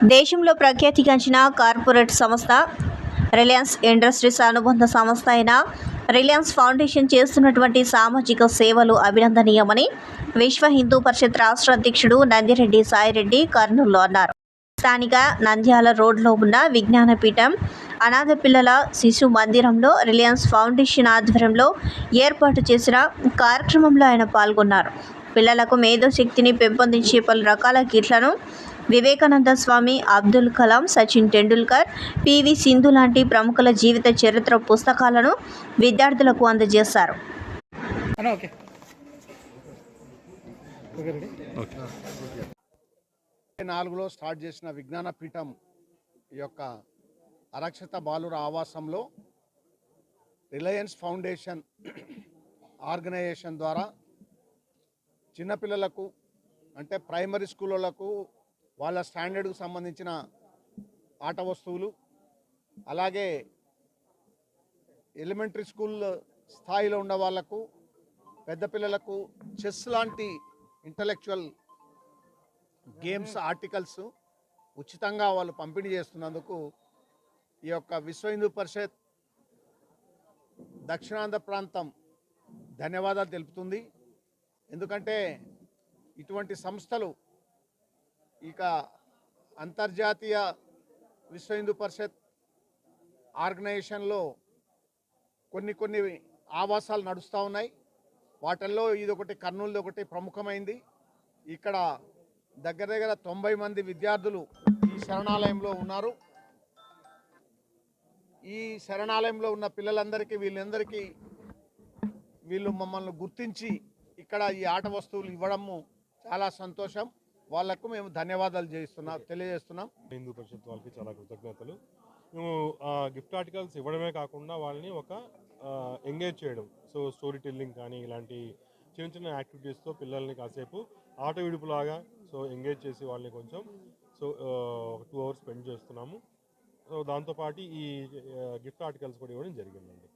దేశంలో ప్రఖ్యాతిగాంచిన కార్పొరేట్ సంస్థ రిలయన్స్ ఇండస్ట్రీస్ అనుబంధ సంస్థ అయిన రిలయన్స్ ఫౌండేషన్ చేస్తున్నటువంటి సామాజిక సేవలు అభినందనీయమని విశ్వ హిందూ పరిషత్ రాష్ట్ర అధ్యక్షుడు నందిరెడ్డి సాయిరెడ్డి కర్నూలులో అన్నారు. స్థానిక నంద్యాల రోడ్లో ఉన్న విజ్ఞానపీఠం అనాథ పిల్లల శిశు మందిరంలో రిలయన్స్ ఫౌండేషన్ ఆధ్వర్యంలో ఏర్పాటు చేసిన కార్యక్రమంలో ఆయన పాల్గొన్నారు. పిల్లలకు మేధోశక్తిని పెంపొందించే పలు రకాల కిట్లను వివేకానంద స్వామి అబ్దుల్ కలాం సచిన్ టెండూల్కర్ పివి సింధు లాంటి ప్రముఖుల జీవిత చరిత్ర పుస్తకాలను విద్యార్థులకు అందజేశారు. అన్న ఓకే. Okay ready? నాలుగులో స్టార్ట్ చేసిన విజ్ఞాన పీఠం యొక్క అరక్షత బాలుర ఆవాసంలో రిలయన్స్ ఫౌండేషన్ ఆర్గనైజేషన్ ద్వారా చిన్నపిల్లలకు అంటే ప్రైమరీ స్కూళ్ళకు వాళ్ళ స్టాండర్డ్కు సంబంధించిన ఆట వస్తువులు అలాగే ఎలిమెంటరీ స్కూల్ స్థాయిలో ఉన్న వాళ్ళకు పెద్ద పిల్లలకు చెస్ లాంటి ఇంటలెక్చువల్ గేమ్స్ ఆర్టికల్స్ ఉచితంగా వాళ్ళు పంపిణీ చేస్తున్నందుకు ఈ యొక్క విశ్వ హిందూ పరిషత్ దక్షిణాంధ్ర ప్రాంతం ధన్యవాదాలు తెలుపుతుంది. ఎందుకంటే ఇటువంటి సంస్థలు ఇక అంతర్జాతీయ విశ్వ హిందూ పరిషత్ ఆర్గనైజేషన్లో కొన్ని కొన్ని ఆవాసాలు నడుస్తూ ఉన్నాయి. వాటిల్లో ఇది ఒకటి కర్నూలుది ఒకటి ప్రముఖమైంది. ఇక్కడ దగ్గర దగ్గర తొంభై మంది విద్యార్థులు ఈ శరణాలయంలో ఉన్నారు. ఈ శరణాలయంలో ఉన్న పిల్లలందరికీ వీళ్ళందరికీ వీళ్ళు మమ్మల్ని గుర్తించి ఇక్కడ ఈ ఆట వస్తువులు ఇవ్వడము చాలా సంతోషం. వాళ్ళకు మేము ధన్యవాదాలు చేస్తున్నాం తెలియజేస్తున్నాం. హిందూ పరిషత్ వాళ్ళకి చాలా కృతజ్ఞతలు. మేము ఆ, గిఫ్ట్ ఆర్టికల్స్ ఇవ్వడమే కాకుండా వాళ్ళని ఒక ఎంగేజ్ చేయడం. సో స్టోరీ టెల్లింగ్ కానీ ఇలాంటి చిన్న చిన్న యాక్టివిటీస్తో పిల్లల్ని కాసేపు ఆట విడుపులాగా సో ఎంగేజ్ చేసి వాళ్ళని కొంచెం సో ఒక టూ అవర్స్ స్పెండ్ చేస్తున్నాము. సో దాంతోపాటు ఈ గిఫ్ట్ ఆర్టికల్స్ కూడా ఇవ్వడం జరిగిందండి.